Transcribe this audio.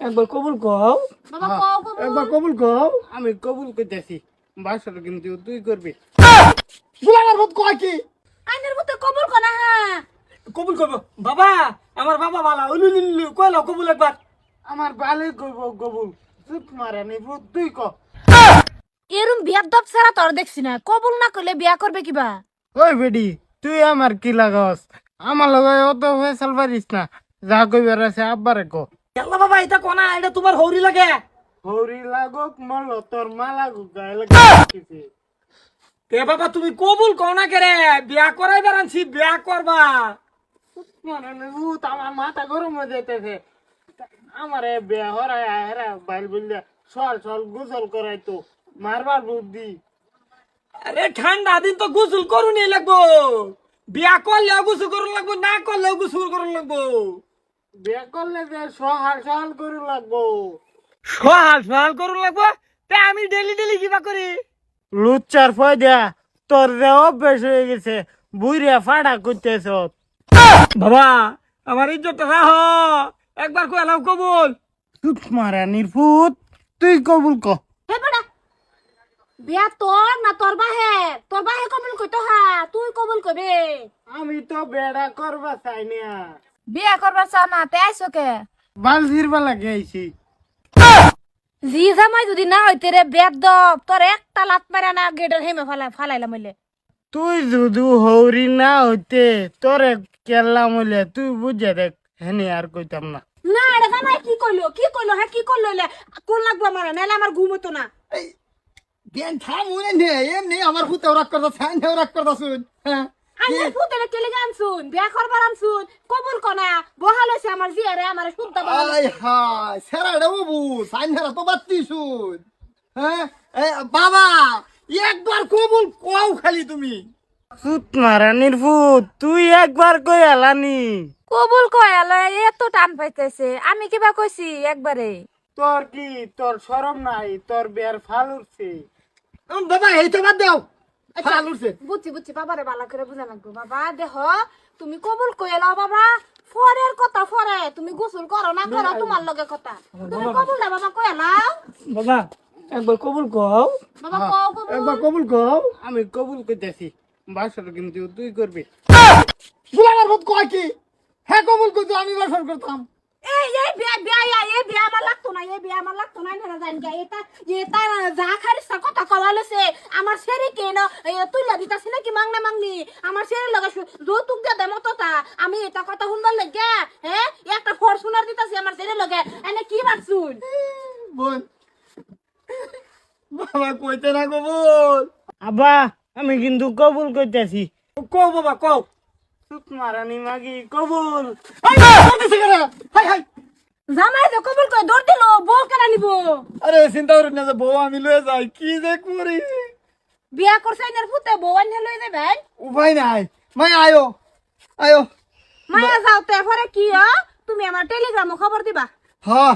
একবার কবুল কও। কও একবার কবুল কও। আমি কবুল করতেছি বাসর কিন্তু তুই করবি। গুলাগার ভূত কয় কি? আইনের মতো কবুল কনা হ্যাঁ। কবুল করব। বাবা আমার বাবা বালা উলু লুলু কইলো কবুল একবার? আমার ভালোই করব কবুল চুপ মারা নি ভূত তুই ক। এরম বিয়ার দপ ছাড়া তোর দেখছি না। কবুল না করলে বিয়া করবে কিবা? ওই বেডি তুই আমার কি লাগাস? আমার লগে অত ফেসাল পারিস না। যা কইবার আছে আব্বারে ক। আল্লাহ বাবা এটা কোনা এটা তোমার হৌরি লাগে। হৌরি লাগুক মল তোর মা লাগুক গায়ে লাগে তে বাবা তুমি কবুল কও না কেরে বিয়া করাইবার আনছি বিয়া করবা। আমার মাথা গরম হয়ে যেতেছে আমার বিয়া হরাই হেরা বাইল বললে সল সল গোসল করাই তো মারবার বুদ্ধি আরে ঠান্ডা দিন তো গোসল করুনি লাগবো। বিয়া করলেও গোসল করুন লাগবো না করলেও গোসল করুন লাগবো। বিয়া করলে যে সহাল সহাল করে লাগবো। সহাল সহাল লাগবো? তে আমি ডেলি ডেলি কিবা করি? লুচ্চার ফয়দা তোর যে অভ্যেস হয়ে গেছে বুইরা ফাড়া করতেছ। বাবা আমার ইজ্জতটা রাহ। একবার কবুল। চুপ মারা নির্ফুত তুই কবুল ক। হে বড়া বিয়া তোর না তোর বাহে? তোর বাহে কবুল কইতো হা তুই কবুল কবে। আমি তো বেড়া করবা চাই না। বিয়া করবার চাও না তে আইসো কে? বাল ফিরবা লাগে আইছি। জি জামাই যদি না হইতে রে বেদ তোর একটা লাত মারা না গেটের হেমে ফালাই ফালাইলাম হইলে। তুই যদি হৌরি না হইতে তোরে কেল্লা মইলে তুই বুঝে দেখ হেনে আর কইতাম না। না রে জামাই কি কইলো? কি কইলো? হ্যাঁ কি কইলো লে কোন লাগবো আমার? নাহলে আমার ঘুম হতো না। দেন থাম উনে নে এমনি আমার ফুতে রাগ করতা ফ্যান রাগ করতা শুন হ্যাঁ। বিয়া করবার কবুল কনা বহাল হইছে আমার জিয়ারে আমার শুনতে বহাল আই হাই সেরা রে বাবু সাইনহারা তো বাত্তি শুন হ্যাঁ? এ, বাবা একবার কবুল কও খালি তুমি। সুত মারা নির্ফুত তুই একবার কই আলানি কবুল কয়ালে এত টান পাইতেছে। আমি কিবা কইছি একবারে? তোর কি তোর শরম নাই তোর বের ফাল উঠছে। বাবা এই তো বাদ দাও। ফাল উঠছে বুঝছি বুঝছি বাবারে বালা করে বুঝা লাগবো। বাবা দেহ তুমি কবুল কইলা বাবা। ফরের কথা ফরে। তুমি গোসল করো না করো তোমার লগে কথা। তুমি কবুল না বাবা কইলাও বাবা একবার কবুল কও। বাবা কও কবুল। একবার কবুল কও। আমি কবুল করতেছি বাসর কিন্তু তুই করবি। কয় কি? হ্যাঁ কবুল করতো আমি বাসর করতাম। এই এই বিয়া বিয়া এই বিয়া আমার লাগতো না এই বিয়া আমার লাগতো না না জানি গা। এটা এটা যা খারিস কথা কওয়ালেছে কেন? তুই লাগি নাকি মাংনা মাংনি? আমার সেরি লাগা যৌতুক দে দে মতো আমি এটা কথা শুনবার লাগে হ্যাঁ একটা ফরচুনার দিতাছি আমার সেরি লগে। এনে কি ভাবছুন বোন বাবা কইতে না কবুল। আব্বা আমি কিন্তু কবুল করতেছি কও বাবা কও। মারানি মাগি কবুল। জামাই যে কবুল করে দৌড় দিল বউ কেনা নিব? আরে চিন্তা করেন না যে বউ আমি লয়ে যাই কি যে করি? বিয়া করছে এনের ফুতে বউ আনহে লই যাবে? উপায় নাই। মাই আয়ো আয়ো। মায়া যাও তে পরে কি তুমি আমার টেলিগ্রামে খবর দিবা। হ্যাঁ।